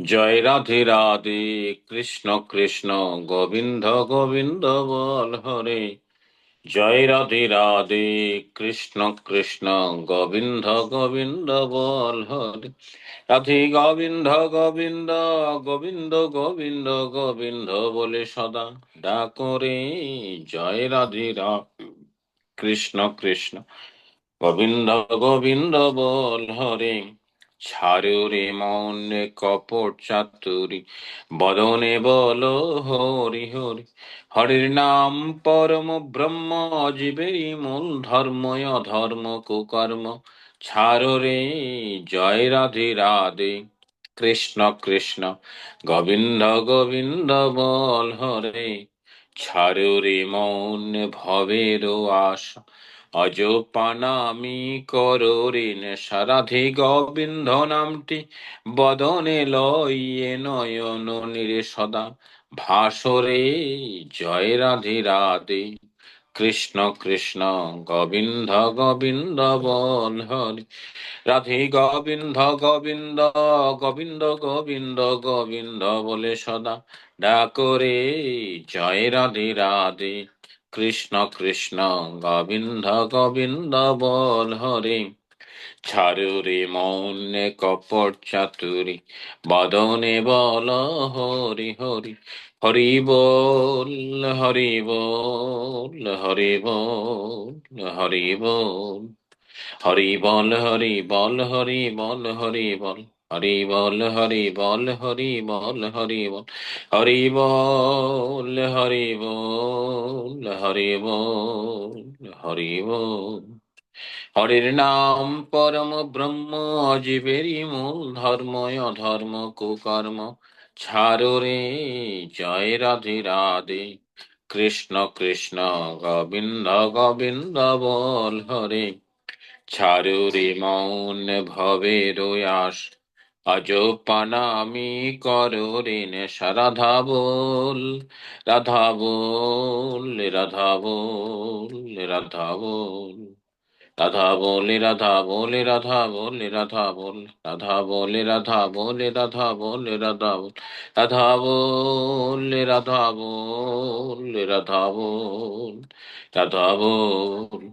জয় রাধে রাধে, কৃষ্ণ কৃষ্ণ, গোবিন্দ গোবিন্দ বল হরে। জয় রাধে রাধে, কৃষ্ণ কৃষ্ণ, গোবিন্দ গোবিন্দ বল হরে। রাধে গোবিন্দ গোবিন্দ গোবিন্দ গোবিন্দ গোবিন্দ বলে সদা ডাকরে জয় রাধে কৃষ্ণ কৃষ্ণ, গোবিন্দ গোবিন্দ বল হরে। ছাড়ো রে মন কপট চাতুরি, বদনে বল হরি হরি। হরির নাম পরম ব্রহ্ম জীবেরই মূল ধর্ম কুকর্ম। ছাড়ো রে জয় রাধে রাধে, কৃষ্ণ কৃষ্ণ, গোবিন্দ গোবিন্দ বল হরে। ছাড়ো রে মন ভবের আশা অজপানামি করোরিন সারাধি গোবিন্দ নামটি, বদনে লইয়ে নয়ন নিরে সদা। ভাসরে জয় রাধে রাধে। কৃষ্ণ কৃষ্ণ গোবিন্দ গোবিন্দ বল হরে। রাধে গোবিন্দ গোবিন্দ গোবিন্দ গোবিন্দ গোবিন্দ বলে সদা। ডাকরে জয় রাধে রাধে। কৃষ্ণ কৃষ্ণ গোবিন্দ গোবিন্দ বল হরে। ছাড়ু রে মনে কপট চাতুরি, বদনে বল হরি হরি। হরি বল হরি বল হরি বল হরি বল। হরি বল হরি বল হরি বল হরি বল। হরি বল হরি বল হরি বল হরি বল হরি বল হরি বল হরি বল হরি বল। হরির নাম পরম ব্রহ্ম, জীবেরই মূল ধর্ম, অধর্ম, কুকর্ম। ছাড়ো রে, জয় রাধে রাধে। কৃষ্ণ কৃষ্ণ, গোবিন্দ গোবিন্দ, বল হরে। ছাড়ো রে, মৌন ভবের আস আজ পানামি করো রে নেশা রাধা বল রাধা বল রাধা বল রাধা বল। রাধা বলে রাধা বলে রাধা বলে রাধা বল, রাধা বলে রাধা বলে রাধা বলে, রাধা বল। রাধা বলে রাধা বলে, রাধা বল রাধা বল।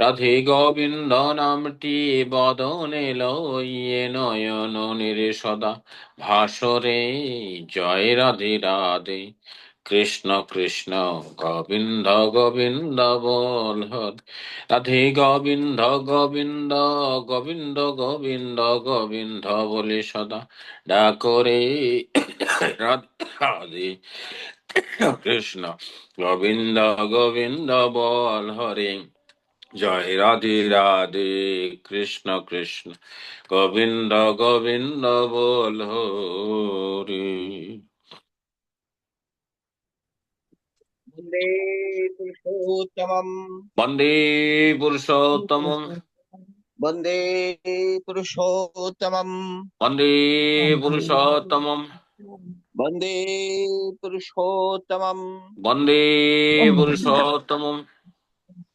রাধে গোবিন্দ, নামটি বদনে লইয়ে নয়ন নিরে সদা। ভাসরে জয় রাধে রাধে। কৃষ্ণ কৃষ্ণ, গোবিন্দ গোবিন্দ বল রাধে গোবিন্দ গোবিন্দ গোবিন্দ গোবিন্দ গোবিন্দ বলে সদা। ডাকরে রাধে কৃষ্ণ, গোবিন্দ গোবিন্দ বল হরে। জয় রাধে রাধে কৃষ্ণ কৃষ্ণ। গোবিন্দ গোবিন্দ বল হরি। বন্দে পুরুষোত্তম বন্দে পুরুষোত্তম বন্দে পুরুষোত্তম বন্দে পুরুষোত্তম বন্দে পুরুষোত্তম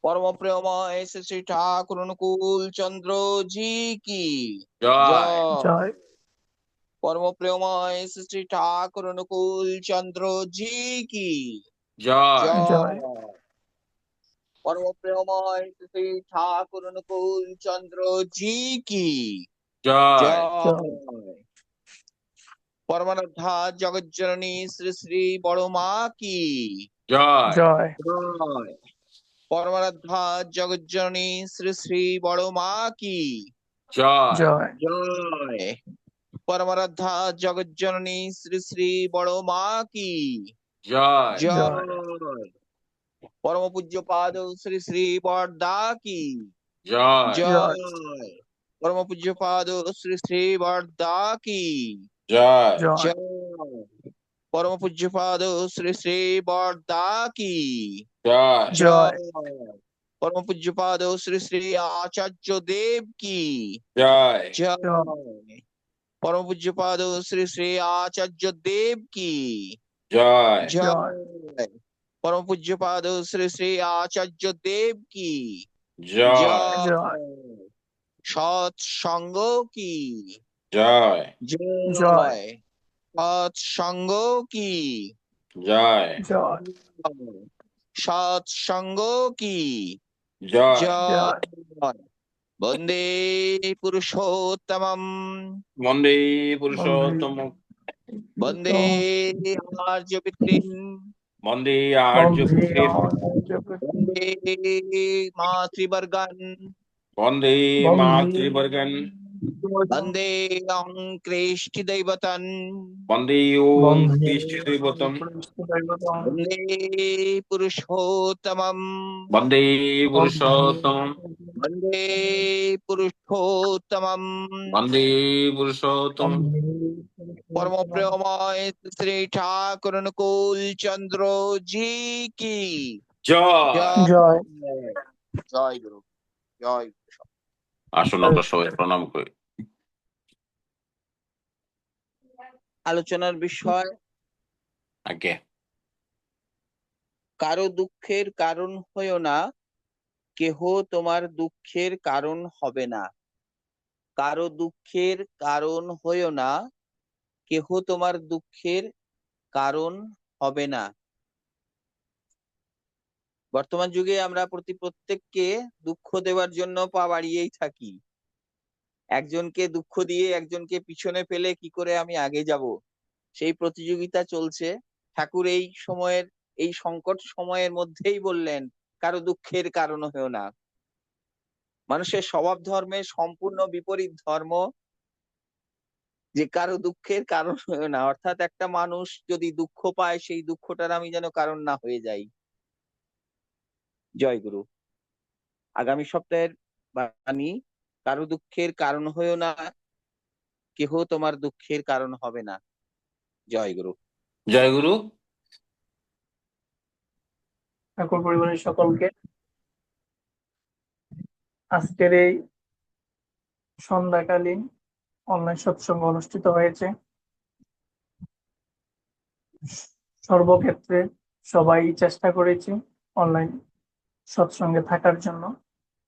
परम प्रेमय श्री ठाकुर अनुकूल चंद्र जी की। जय। परम प्रेमय श्री ठाकुर अनुकूल चंद्र जी की। जय। परम प्रेमय श्री ठाकुर अनुकूल चंद्र जी की जय। परमानंदा जगत जननी श्री श्री बड़ो माँ की जय। जय। परमराधा जगजननी श्री श्री बड़ो माँ की जय। जय। परमराधा श्री श्री बड़ो माँ की परम पूज्य पाद श्री श्री बड़दा की जय। परम पूज्य पाद श्री श्री बड़दा की जय। जय। পরম পূজ্যপাদ শ্রী শ্রী বর্দা কি জয় পরম পূজ্যপাদ শ্রী শ্রী আচার্য দেব কি জয় পরম পূজ্যপাদ শ্রী শ্রী আচার্য দেব কি জয় জয় পরম পূজ্যপাদ শ্রী শ্রী আচার্য দেব কি জয় সৎসঙ্গ কি জয় জয় সৎসঙ্গ কি? জয়। সৎসঙ্গ কি? জয়। বন্দে পুরুষোত্তমম। বন্দে পুরুষোত্তম। বন্দে আর্য পিতৃন বন্দে আর্য পুত্রে বন্দে মাতৃবর্গান। বন্দে মাতৃবর্গন। বন্দে অং কৃষ্টি দৈবতন বন্দে ওম কৃষ্ণ দৈবতম বন্দে পুরুষোত্তমম বন্দে পুরুষোত্তম বন্দে পুরুষোত্তমম বন্দে পুরুষোত্তম পরম প্রেমময় শ্রী ঠাকুর অনুকূল চন্দ্র জি কি জয় জয় জয় গুরু জয় গুরু। আসুন আমরা সবাই প্রণাম করি। আলোচনার বিষয় আগে। কারও দুঃখের কারণ হয়েও না কেহ তোমার দুঃখের কারণ হবে না। কারও দুঃখের কারণ হয়েও না কেহ তোমার দুঃখের কারণ হবে না। বর্তমান যুগে আমরা প্রতি প্রত্যেককে দুঃখ দেওয়ার জন্য পা বাড়িয়েই থাকি। একজনকে দুঃখ দিয়ে একজনকে পিছনে ফেলে কি করে আমি আগে যাব? সেই প্রতিযোগিতা চলছে। ঠাকুর এই সময়ের, এই সংকট সময়ের মধ্যেই বললেন, কারও দুঃখের কারণ হয়েও না। মানুষের স্বভাব ধর্মের সম্পূর্ণ বিপরীত ধর্ম, যে কারও দুঃখের কারণ হয়েও না। অর্থাৎ একটা মানুষ যদি দুঃখ পায়, সেই দুঃখটার আমি যেন কারণ না হয়ে যাই। জয় গুরু আগামী সপ্তাহের বাণী কারও দুঃখের কারণ হয়েও না কেহ তোমার দুঃখের কারণ হবে না। জয় গুরু জয় গুরু ঠাকুর পরিবারের সকলকে আজকের এই সন্ধ্যাকালীন অনলাইন সৎসঙ্গ অনুষ্ঠিত হয়েছে। সর্বক্ষেত্রে সবাই চেষ্টা করেছি অনলাইন সৎসঙ্গে থাকার জন্য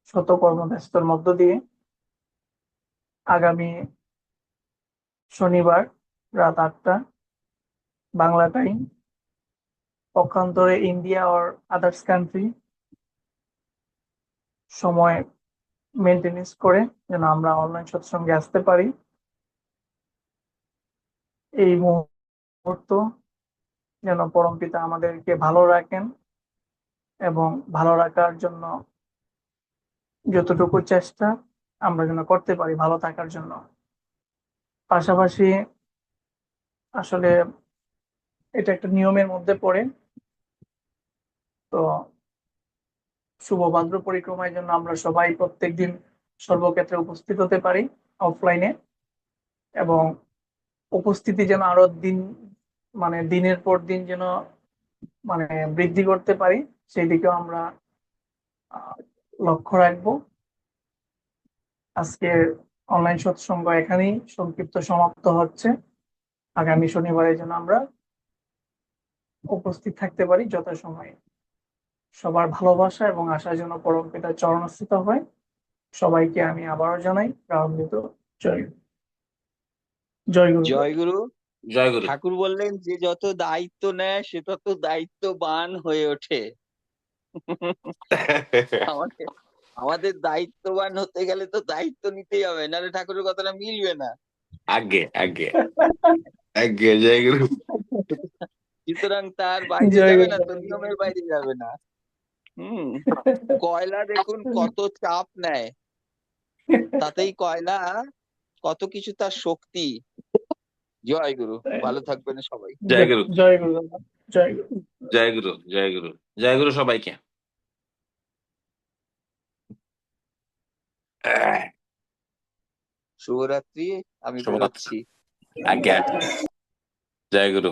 শত কর্মব্যস্তর মধ্য দিয়ে আগামী শনিবার রাত আটটা বাংলা টাইম পক্ষান্তরে ইন্ডিয়া অর আদার্স কান্ট্রি সময় মেনটেনেন্স করে যেন আমরা অনলাইন সৎসঙ্গে আসতে পারি। এই মুহূর্ত যেন পরমপিতা আমাদেরকে ভালো রাখেন এবং ভালো রাখার জন্য যতটুকু চেষ্টা আমরা যেন করতে পারি ভালো থাকার জন্য। পাশাপাশি আসলে এটা একটা নিয়মের মধ্যে পড়ে। তো শুভ ভাদ্র পরিক্রমার জন্য আমরা সবাই প্রত্যেকদিন সর্বক্ষেত্রে উপস্থিত হতে পারি অফলাইনে এবং উপস্থিতি যেন আরও দিন মানে দিনের পর দিন যেন মানে বৃদ্ধি করতে পারি। সেই দিকেও আমরা আহ, লক্ষ্য রাখব। আজকে অনলাইন সৎসঙ্গ এখানেই সংক্ষিপ্ত সমাপ্ত হচ্ছে। আগামী শনিবারের জন্য আমরা উপস্থিত থাকতে পারি যথাসময়ে। সবার ভালোবাসা এবং আশার জন্য পরম পিতার চরণস্থিত হয়। সবাইকে আমি আবারও জানাই প্রারম্ভিত জয় জয় গুরু। জয় গুরু। জয় গুরু। ঠাকুর বললেন যে যত দায়িত্ব নেয় সে তত দায়িত্ববান হয়ে ওঠে। আমাদের আমাদের দায়িত্ববান হতে গেলে তো দায়িত্ব নিতেই হবে নাহলে ঠাকুরের কথাটা মিলবে না। আগে আগে আগে জয় গুরু সুতরাং তার বাইরে যাবে না তো নিয়মের বাইরে যাবে না। হুম কয়লা দেখুন কত চাপ নেয়। তাতেই কয়লা কত কিছু তার শক্তি। জয় গুরু ভালো থাকবেন সবাই। জয় গুরু। জয় গুরু। জয় গুরু জয় গুরু জয় গুরু জয় গুরু সবাইকে। শুভরাত্রি আমি শুভরাত্রি। আগে জয় গুরু